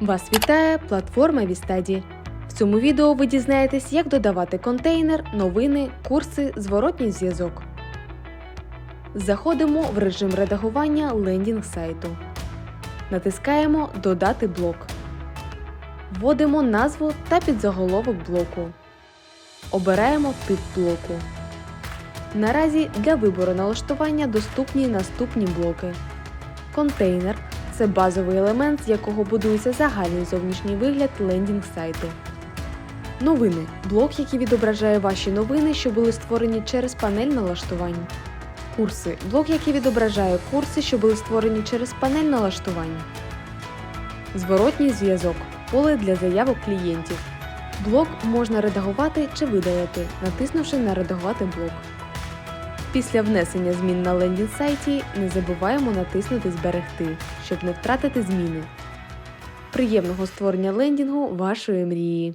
Вас вітає платформа Вістаді. В цьому відео ви дізнаєтесь, як додавати контейнер, новини, курси, зворотній зв'язок. Заходимо в режим редагування лендінг сайту. Натискаємо Додати блок. Вводимо назву та підзаголовок блоку. Обираємо тип блоку. Наразі для вибору налаштування доступні наступні блоки. Контейнер це базовий елемент, з якого будується загальний зовнішній вигляд лендінг сайту. Новини блок, який відображає ваші новини, що були створені через панель налаштувань. Курси блок, який відображає курси, що були створені через панель налаштувань. Зворотній зв'язок поле для заявок клієнтів. Блок можна редагувати чи видалити, натиснувши на Редагувати блок. Після внесення змін на лендінг сайті не забуваємо натиснути Зберегти, щоб не втратити зміни. Приємного створення лендінгу вашої мрії!